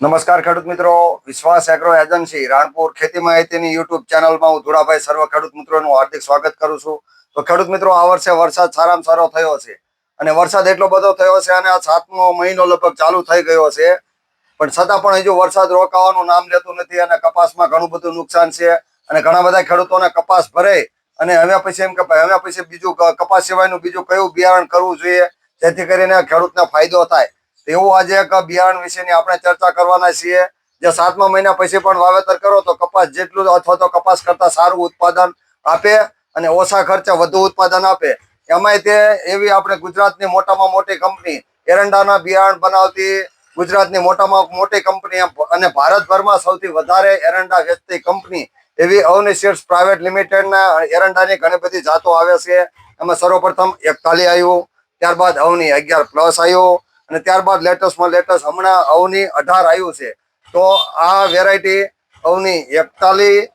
નમસ્કાર ખેડૂત મિત્રો. વિશ્વાસ એગ્રો એજન્સી રાણપુર ખેતી માહિતીની યુટ્યુબ ચેનલમાં હું ધુડાભાઈ સર્વ ખેડૂત મિત્રોનું હાર્દિક સ્વાગત કરું છું. તો ખેડૂત મિત્રો, આ વર્ષે વરસાદ સારામાં સારો થયો છે અને વરસાદ એટલો બધો થયો છે અને આ સાતમો મહિનો લગભગ ચાલુ થઈ ગયો છે. પણ છતાં પણ હજુ વરસાદ રોકાવાનું નામ લેતું નથી અને કપાસમાં ઘણું બધું નુકસાન છે અને ઘણા બધા ખેડૂતોને કપાસ ભરે અને હવે પછી એમ કે હવે પછી બીજું કપાસ સિવાયનું બીજું કયું બિયારણ કરવું જોઈએ? જેથી કરીને ખેડૂતને ફાયદો થાય. તો એવું આજે બિયારણ વિશેની આપણે ચર્ચા કરવાના છીએ. જે સાતમા મહિના પછી પણ વાવેતર કરો તો કપાસ જેટલું અથવા તો કપાસ કરતા સારું ઉત્પાદન આપે અને ઓછા ખર્ચે વધુ ઉત્પાદન આપે. એમાંય તે એવી આપણે ગુજરાતની મોટામાં મોટી કંપની એરંડાના બિયારણ બનાવતી ગુજરાતની મોટામાં મોટી કંપની અને ભારતભરમાં સૌથી વધારે એરંડા વેચતી કંપની એવી અવની સીડ્સ પ્રાઇવેટ લિમિટેડના એરંડાની ઘણી બધી જાતો આવે છે. એમાં સર્વપ્રથમ એકતાલી આવ્યું, ત્યારબાદ અવની અગિયાર પ્લસ આવ્યું અને ત્યારબાદ લેટેસ્ટમાં લેટેસ્ટ હમણાં અવની અઢાર આવ્યું છે. તો આ વેરાયટી અવની એકતાલી,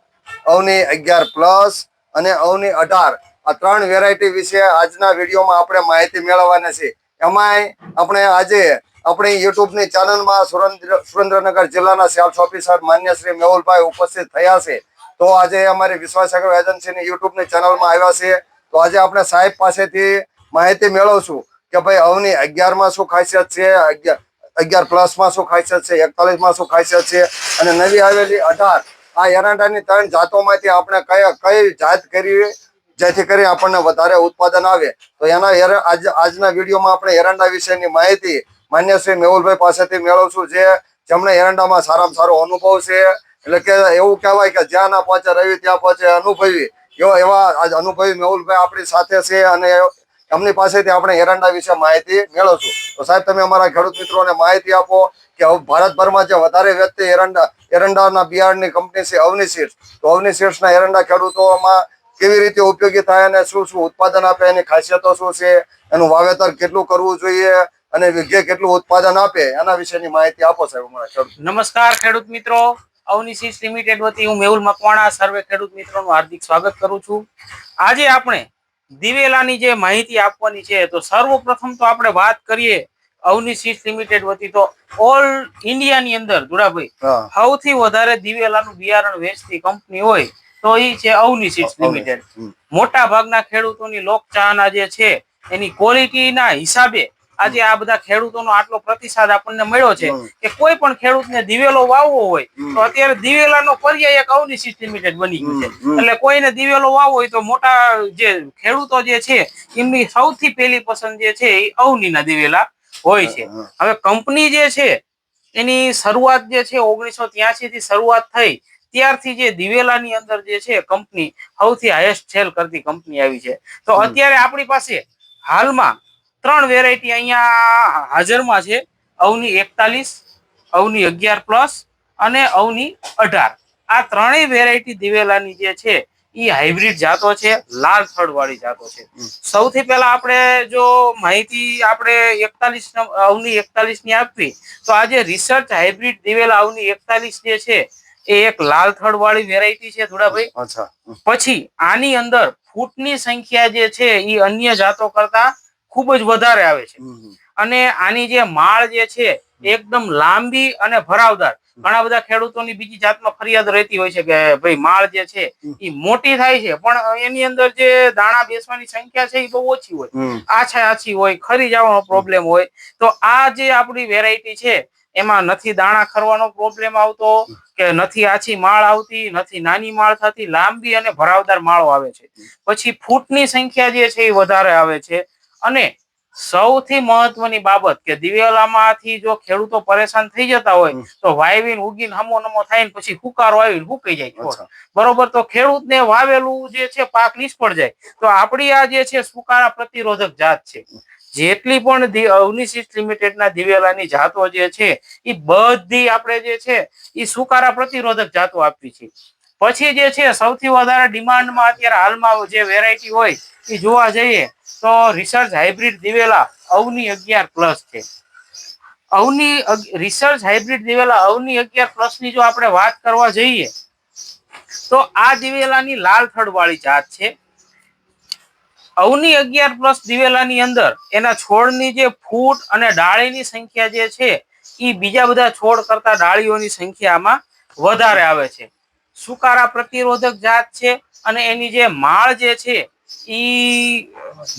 અવની અગિયાર પ્લસ અને અવની અઢાર. આ ત્રણ વેરાયટી વિશે આજના વિડીયોમાં આપણે માહિતી મેળવવાના છે. એમાંય આપણે આજે આપણી યુટ્યુબની ચેનલમાં સુરેન્દ્ર, સુરેન્દ્રનગર જિલ્લાના સેલ્સ ઓફિસર માન્ય શ્રી મેહુલભાઈ ઉપસ્થિત થયા છે. તો આજે અમારી વિશ્વાસગર એજન્સીની યુટ્યુબની ચેનલમાં આવ્યા છે. તો આજે આપણે સાહેબ પાસેથી માહિતી મેળવશું. કે ભાઈ અવની અગિયારમાં શું ખાસિયત છે અગિયાર પ્લસમાં શું ખાસિયત છે, એકતાલીસમાં શું ખાસિયત છે, અને નવી આવેલી અઢાર. આ એરંડાની ત્રણ જાતોમાંથી આપણે કયા, કઈ જાત કરી, જેથી કરી આપણને વધારે ઉત્પાદન આવે. તો એના આજ, આજના વિડીયોમાં આપણે એરંડા વિશેની માહિતી માન્ય મેહુલભાઈ પાસેથી મેળવશું, જે જેમણે એરંડામાં સારામાં સારો અનુભવ છે. એટલે કે એવું કહેવાય કે જ્યાં ના પહોંચે રવિ, ત્યાં પહોંચે અનુભવી. એવા એવા આજ અનુભવી મેહુલભાઈ આપણી સાથે છે અને એમની પાસેથી આપણે એરંડા વિશે માહિતી મેળવશું. તો સાહેબ, તમે અમારા ખેડૂત મિત્રોને માહિતી આપો કે ભારતભરમાં જે વધારે વેચતી એરંડા એરંડાના બિયારણની કંપની છે, અવની સીડ્સ તો અવની સીડ્સના એરંડા ખેડૂતોમાં કેવી રીતે ઉપયોગી થાય અને શું શું ઉત્પાદન આપે, એની ખાસિયતો શું છે, એનું વાવેતર કેટલું કરવું જોઈએ અને વિઘે કેટલું ઉત્પાદન આપે, એના વિશેની માહિતી આપો સાહેબ અમારા ખેડૂત. નમસ્કાર ખેડૂત મિત્રો. અવનિશિષ લિમિટેડ વતી હું મેહુલ મકવાણા, સર્વે ખેડૂત મિત્રોનું હાર્દિક સ્વાગત કરું છું. આજે આપણે દિવેલાની જે માહિતી આપવાની છે તો સર્વપ્રથમ તો આપણે વાત કરીએ અવનિશિષ લિમિટેડ વતી તો ઓલ ઇન્ડિયાની અંદર દુડાભાઈ સૌથી વધારે દિવેલાનું બિયારણ વેચતી કંપની હોય તો એ છે અવની સીટ લિમિટેડ. મોટા ભાગના ખેડૂતોની લોકચાહના જે છે એની ક્વોલિટીના હિસાબે આજે આ બધા ખેડૂતોનો આટલો પ્રતિસાદ આપણને મળ્યો છે કે કોઈ પણ ખેડૂતને દિવેલો વાવવો હોય તો અત્યારે દિવેલાનો પર્યાય એક અવનિશિષ લિમિટેડ બની ગયું છે. એટલે કોઈને દિવેલો વાવવો હોય તો મોટા જે ખેડૂતો જે છે એમની સૌથી પહેલી પસંદ જે છે એ અવનીના દિવેલા હોય છે. હવે કંપની જે છે એની શરૂઆત જે છે ઓગણીસો ત્યાસી થી શરૂઆત થઈ ત્યારથી જે દિવેલાની અંદર જે છે કંપની સૌથી હાઈએસ્ટ સેલ કરતી કંપની આવી છે. તો અત્યારે આપણી પાસે હાલમાં ત્રણ વેરાયટી અહીંયા હાજરમાં છે. અવની એકતાલીસ અવની અગિયાર પ્લસ અને અવની અઢાર. આ ત્રણેય વેરાયટી દિવેલાની જે છે એ હાઇબ્રિડ જાતો છે લાલ થડ વાળી જાતો છે. સૌથી પહેલા આપણે જો માહિતી આપણે એકતાલીસ અવની એકતાલીસની આપવી તો આજે રિસર્ચ હાઇબ્રિડ દિવેલા અવની એકતાલીસ જે છે એ એક લાલ થડ વાળી વેરાયટી છે થોડાભાઈ અચ્છા. પછી આની અંદર ફૂટની સંખ્યા જે છે એ અન્ય જાતો કરતા ખૂબ જ વધારે આવે છે. અને આની જે માળ જે છે એકદમ લાંબી અને ભરાવદાર. ઘણા બધા ખેડૂતોની બીજી જાતમાં ફરિયાદ રહેતી હોય છે કે ભાઈ માળ જે છે એ મોટી થાય છે. પણ એની અંદર જે દાણા બેસવાની સંખ્યા છે એ બહુ ઓછી હોય. આછા આછી હોય ખરી જવાનો પ્રોબ્લેમ હોય. તો આ જે આપણી વેરાયટી છે એમાં નથી દાણા ખરવાનો પ્રોબ્લેમ આવતો કે નથી આછી માળ આવતી નથી નાની માળ થતી લાંબી અને ભરાવદાર માળો આવે છે. પછી ફૂટની સંખ્યા જે છે એ વધારે આવે છે. અને સૌથી મહત્વની બાબત કે દિવેલામાંથી જો ખેડૂતો પરેશાન થઈ જતા હોય તો વાયવીન ઉગીન હમો નમો થાય ને પછી હુકારો આવીને હુકાઈ જાય બરોબર? તો ખેડૂતને વાવેલું જે છે પાક નિષ્ફળ જાય. તો આપણી આ જે છે સુકારા પ્રતિરોધક જાત છે. જેટલી પણ દી- અવનિશિષ લિમિટેડના દિવેલાની જાતો જે છે એ બધી આપણે જે છે એ સુકારા પ્રતિરોધક જાતો આપવી છે. પછી જે છે સૌથી વધારે ડિમાન્ડમાં અત્યારે હાલમાં જે વેરાયટી હોય એ જોવા જઈએ તો રિસર્ચ હાઇબ્રિડ દિવેલા અવની અગિયાર પ્લસ છે. અવની રિસર્ચ હાઇબ્રિડ દિવેલા અવની અગિયાર પ્લસની જો આપણે વાત કરવા જઈએ, તો આ દિવેલાની લાલ થડ વાળી જાત છે. અવની અગિયાર પ્લસ દિવેલાની અંદર એના છોડની જે ફૂટ અને ડાળીની સંખ્યા જે છે એ બીજા બધા છોડ કરતા ડાળીઓની સંખ્યામાં વધારે આવે છે. સુકારા પ્રતિરોધક જાત છે અને એની જે માળ જે છે ઈ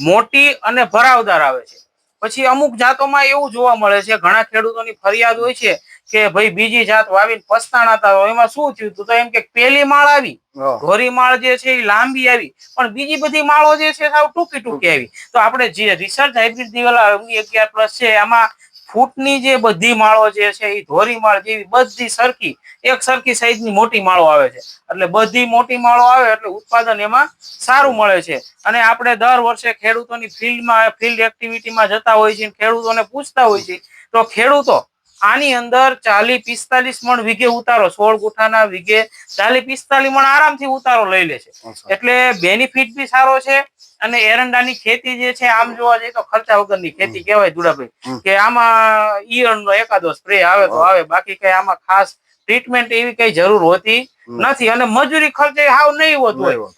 મોટી અને ભરાવદાર આવે છે. પછી અમુક જાતોમાં એવું જોવા મળે છે ઘણા ખેડૂતોની ફરિયાદ હોય છે કે ભાઈ બીજી જાત વાવીને પસ્તાણાતા એમાં શું થયું તું? તો એમ કે પેલી માળ આવી ઘોરી માળ જે છે એ લાંબી આવી પણ બીજી બધી માળો જે છે સાવ ટૂંકી ટૂંકી આવી. તો આપણે જે રિસર્ચ હાઇબ્રિડ દિવેલા અગિયાર પ્લસ છે એમાં ફૂટની જે બધી માળો જે છે એ ધોરી માળ જેવી બધી સરખી, એક સરખી સાઈઝની મોટી માળો આવે છે. એટલે બધી મોટી માળો આવે એટલે ઉત્પાદન એમાં સારું મળે છે. અને આપણે દર વર્ષે ખેડૂતોની ફિલ્ડમાં ફિલ્ડ એક્ટિવિટીમાં જતા હોય છે ખેડૂતોને પૂછતા હોય છે, તો ખેડૂતો આની અંદર ચાલી પિસ્તાલીસ મણ વીઘે ઉતારો સોળ ગુઠાના વીઘે ચાલી પિસ્તાલીસ મણ આરામથી ઉતારો લઈ લે છે. એટલે બેનિફિટ બી સારો છે અને એરંડાની ખેતી જે છે આમ જોવા જઈએ તો ખર્ચા વગરની ખેતી કહેવાય દુડાભાઈ. કે આમાં ઈયળનો એકાદો સ્પ્રે આવે તો આવે બાકી કઈ આમાં ખાસ ટ્રીટમેન્ટ એવી કઈ જરૂર હોતી નથી. અને મજૂરી ખર્ચે હાવ નહીં હોતું હોય.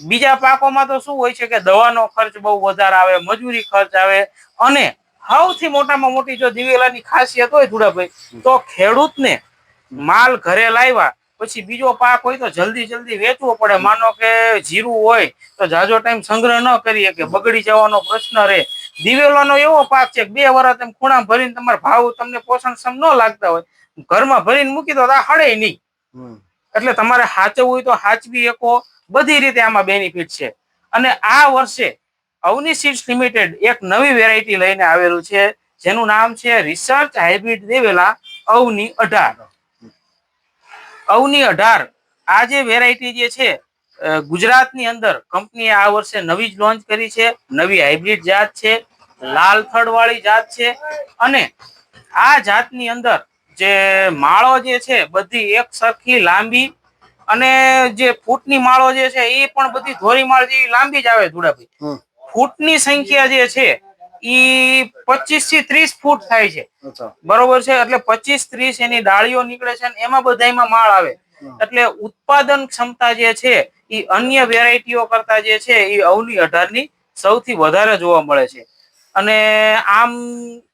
બીજા પાકોમાં તો શું હોય છે કે દવાનો ખર્ચ બહુ વધારે આવે મજૂરી ખર્ચ આવે. અને સૌથી મોટામાં મોટી જો દિવેલાની ખાસિયત હોય ધુડાભાઈ તો ખેડૂતને માલ ઘરે લાવ્યા પછી બીજો પાક હોય તો જલ્દી જલ્દી વેચવો પડે. માનો કે જીરું હોય તો જાજો ટાઈમ સંગ્રહ ન કરીએ કે બગડી જવાનો પ્રશ્ન રહે. દિવેલાનો એવો પાક છે બે વર્ષ એમ ખૂણા ભરીને તમારા ભાવ તમને પોષણક્ષમ ન લાગતા હોય ઘરમાં ભરીને મૂકી દો તો હળે નહીં. એટલે તમારે સાચવવું હોય તો સાચવી શકો. બધી રીતે આમાં બેનિફિટ છે. અને આ વર્ષે અવની સીડ્સ લિમિટેડ એક નવી વેરાયટી લઈને આવેલું છે, જેનું નામ છે રિસર્ચ હાઇબ્રિડ દેવેલા અવની અઢાર અવની અઢાર આ જે વેરાયટી જે છે ગુજરાતની અંદર કંપનીએ આ વર્ષે નવી જ લોન્ચ કરી છે, નવી હાઇબ્રિડ જાત છે, લાલ થડવાળી જાત છે અને આ જાતની અંદર જે માળો જે છે બધી એક સરખી લાંબી અને જે ફૂટની માળો જે છે એ પણ બધી ધોરી માળ જેવી લાંબી જ આવે ધુડાભાઈ. ફૂટની સંખ્યા જે છે ઈ પચીસથી ત્રીસ ફૂટ થાય છે. બરોબર છે? એટલે પચીસ ત્રીસ એની ડાળીઓ નીકળે છે અને એમાં બધાયમાં માળ આવે. એટલે ઉત્પાદન ક્ષમતા જે છે એ અન્ય વેરાયટીઓ કરતા જે છે એ અવની અઢારની સૌથી વધારે જોવા મળે છે. અને આમ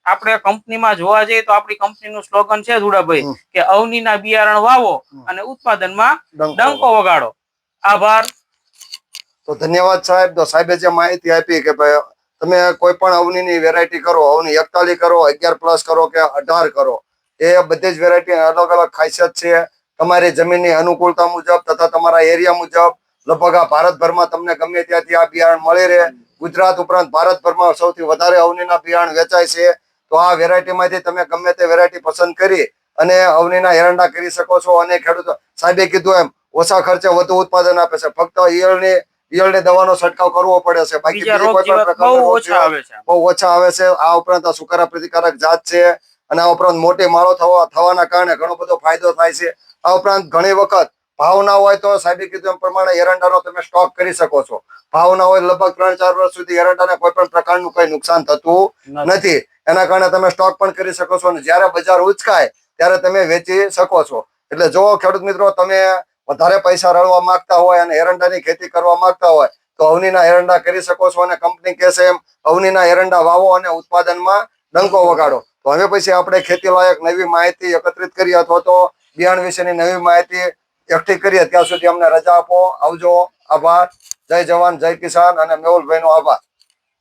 આપણે કંપનીમાં જોવા જઈએ તો આપણી કંપનીનું સ્લોગન છે ધુડાભાઈ કે અવનીના બિયારણ વાવો અને ઉત્પાદનમાં. ડંકો વગાડો. આભાર. તો ધન્યવાદ સાહેબ. તો સાહેબે જે માહિતી આપી કે ભાઈ, તમે કોઈ પણ અવનીની વેરાયટી કરો, અવની એકતાલીસ કરો, અગિયાર પ્લસ કરો કે અઢાર કરો, એ બધી જ વેરાયટી અલગ અલગ ખાસિયત છે. તમારી જમીનની અનુકૂળતા મુજબ તથા તમારા એરિયા મુજબ લગભગ આ ભારતભરમાં તમને ગમે ત્યાંથી આ બિયારણ મળી રહે. ગુજરાત ઉપરાંત ભારતભરમાં સૌથી વધારે અવનીના બિયારણ વેચાય છે. તો આ વેરાયટીમાંથી તમે ગમે તે વેરાયટી પસંદ કરી અને અવનીના એરંડા કરી શકો છો. અને ખેડૂતો સાહેબે કીધું એમ, ઓછા ખર્ચે વધુ ઉત્પાદન આપે છે. ફક્ત ઈયળની ઈયળની દવાનો છંટકાવ કરવો પડે છે. બાકી બીજા કોઈ પણ પ્રકારના રોગ ઓછા આવે છે. બહુ ઓછા આવે છે. આ ઉપરાંત આ સુકારા પ્રતિકારક જાત છે અને આ ઉપરાંત મોટી માળો થવા થવાના કારણે ઘણો બધો ફાયદો થાય છે. આ ઉપરાંત ઘણી વખત ભાવ ના હોય તો સાહેબે કીધું એમ પ્રમાણે એરંડાનો તમે સ્ટોક કરી શકો છો. ભાવ ના હોય લગભગ ત્રણ ચાર વર્ષ સુધી એરંડાને કોઈ પણ પ્રકારનું કઈ નુકસાન થતું નથી. એના કારણે તમે સ્ટોક પણ કરી શકો છો અને જ્યારે બજાર ઉચકાય ત્યારે તમે વેચી શકો છો. એટલે જો ખેડૂત મિત્રો તમે વધારે પૈસા રળવા માંગતા હોય અને એરંડાની ખેતી કરવા માંગતા હોય, તો અવનીના એરંડા કરી શકો છો અને કંપની કહેશે એમ, અવનીના એરંડા વાવો અને ઉત્પાદનમાં ડંકો વગાડો. તો હવે પછી આપણે ખેતી લાયક નવી માહિતી એકત્રિત કરી અથવા તો બિયાણ વિશેની નવી માહિતી એકઠી કરીએ. ત્યાં સુધી અમને રજા આપો, આવજો. આભાર. જય જવાન, જય કિસાન અને મેહુલભાઈ નો આભાર.